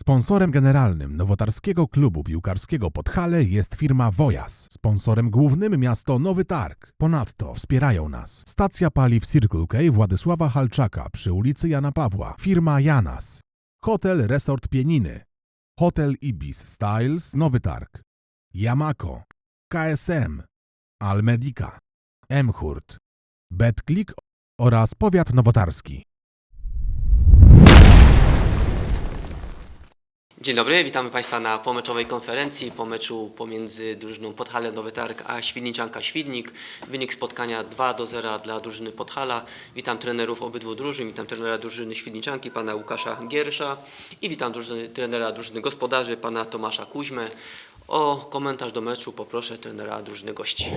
Sponsorem generalnym nowotarskiego klubu piłkarskiego Podhale jest firma Wojas. Sponsorem głównym miasto Nowy Targ. Ponadto wspierają nas stacja paliw Circle K Władysława Halczaka przy ulicy Jana Pawła, firma Janas, Hotel Resort Pieniny, Hotel Ibis Styles Nowy Targ, Yamako, KSM, Almedica, Emhurt, BetClick oraz Powiat Nowotarski. Dzień dobry, witamy Państwa na pomeczowej konferencji po meczu pomiędzy drużyną Podhale Nowy Targ a Świdniczanka Świdnik. Wynik spotkania 2 do 0 dla drużyny Podhala. Witam trenerów obydwu drużyn, witam trenera drużyny Świdniczanki, pana Łukasza Giersza i witam drużyny, trenera drużyny gospodarzy, pana Tomasza Kuźmę. O komentarz do meczu poproszę trenera drużyny gości.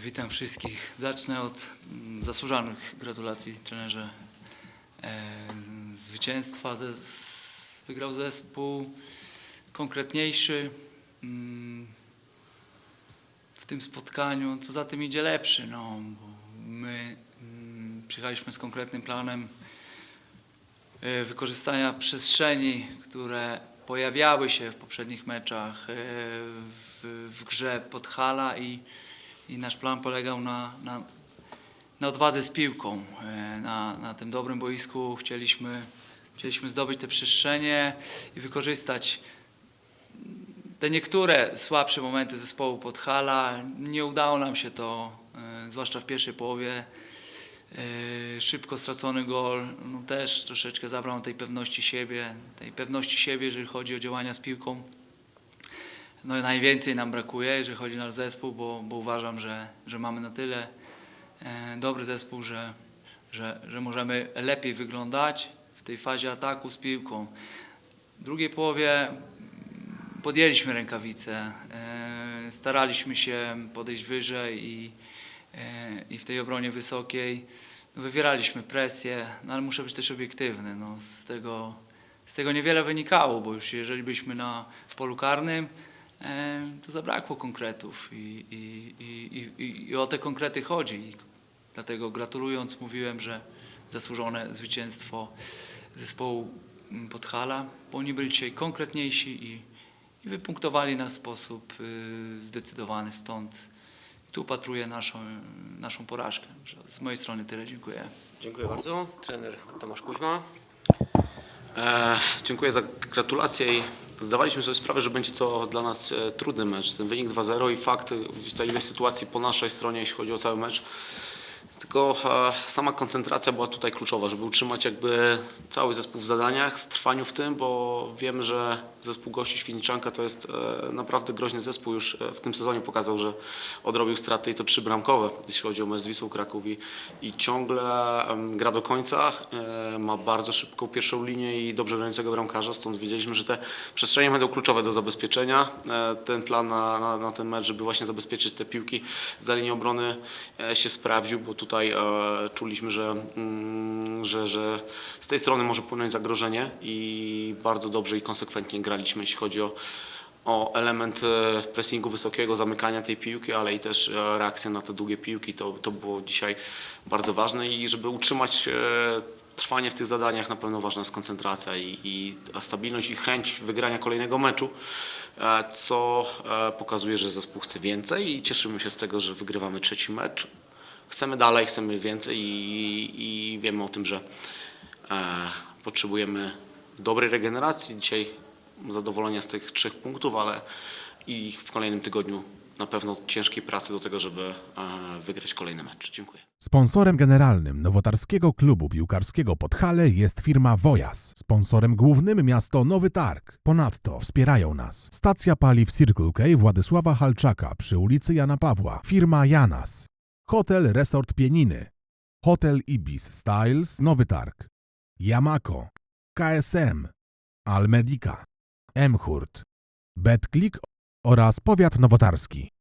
Witam wszystkich. Zacznę od mm, zasłużonych gratulacji trenerze e, zwycięstwa. Ze, wygrał zespół konkretniejszy mm, w tym spotkaniu. Co za tym idzie lepszy. No, bo my mm, przyjechaliśmy z konkretnym planem e, wykorzystania przestrzeni, które pojawiały się w poprzednich meczach e, w, w grze Podhala i i nasz plan polegał na, na, na odwadze z piłką. E, Na, na tym dobrym boisku chcieliśmy, chcieliśmy zdobyć te przestrzenie i wykorzystać te niektóre słabsze momenty zespołu Podhala. Nie udało nam się to, e, zwłaszcza w pierwszej połowie. E, Szybko stracony gol no też troszeczkę zabrał tej pewności siebie, tej pewności siebie, jeżeli chodzi o działania z piłką no najwięcej nam brakuje, jeżeli chodzi o nasz zespół, bo, bo uważam, że, że mamy na tyle e, dobry zespół, że, że, że możemy lepiej wyglądać tej fazie ataku z piłką. W drugiej połowie podjęliśmy rękawice, e, staraliśmy się podejść wyżej i, e, i w tej obronie wysokiej no, wywieraliśmy presję, no, ale muszę być też obiektywny. No, z, tego, z tego niewiele wynikało, bo już jeżeli byliśmy na, w polu karnym, e, to zabrakło konkretów i, i, i, i, i o te konkrety chodzi. Dlatego gratulując mówiłem, że zasłużone zwycięstwo zespołu mm, Podhala, bo oni byli dzisiaj konkretniejsi i, i wypunktowali nas w sposób y, zdecydowany. Stąd tu upatruję naszą, naszą porażkę. Z mojej strony tyle, dziękuję. Dziękuję bardzo. Trener Tomasz Kuźma. E, dziękuję za gratulacje zdawaliśmy sobie sprawę, że będzie to dla nas e, trudny mecz. Ten wynik 2-0 i fakt, gdzieś ta sytuacji po naszej stronie, jeśli chodzi o cały mecz. Tylko e, sama koncentracja była tutaj kluczowa, żeby utrzymać jakby cały zespół w zadaniach, w trwaniu w tym, bo wiemy, że zespół gości Świdniczanka to jest e, naprawdę groźny zespół. Już e, w tym sezonie pokazał, że odrobił straty i to trzy bramkowe, jeśli chodzi o mecz z Wisłą Kraków i, i ciągle gra do końca. Ma bardzo szybką pierwszą linię i dobrze grającego bramkarza, stąd wiedzieliśmy, że te przestrzenie będą kluczowe do zabezpieczenia. Ten plan na, na, na ten mecz, żeby właśnie zabezpieczyć te piłki za linią obrony się sprawdził, bo tutaj e, czuliśmy, że, mm, że, że z tej strony może płynąć zagrożenie i bardzo dobrze i konsekwentnie graliśmy, jeśli chodzi o, o element e, pressingu wysokiego, zamykania tej piłki, ale i też e, reakcja na te długie piłki. To, to było dzisiaj bardzo ważne i żeby utrzymać trwanie w tych zadaniach na pewno ważna jest koncentracja i, i ta stabilność i chęć wygrania kolejnego meczu, co pokazuje, że zespół chce więcej i cieszymy się z tego, że wygrywamy trzeci mecz. Chcemy dalej, chcemy więcej i, i wiemy o tym, że e, potrzebujemy dobrej regeneracji. Dzisiaj zadowolenia z tych trzech punktów, ale i w kolejnym tygodniu na pewno ciężkiej pracy do tego, żeby e, wygrać kolejny mecz. Dziękuję. Sponsorem generalnym nowotarskiego klubu piłkarskiego Podhale jest firma Wojas. Sponsorem głównym miasto Nowy Targ. Ponadto wspierają nas stacja paliw Circle K Władysława Halczaka przy ulicy Jana Pawła, firma Janas, Hotel Resort Pieniny, Hotel Ibis Styles Nowy Targ, Yamako, KSM, Almedica, Emhurt, BetClick oraz Powiat Nowotarski.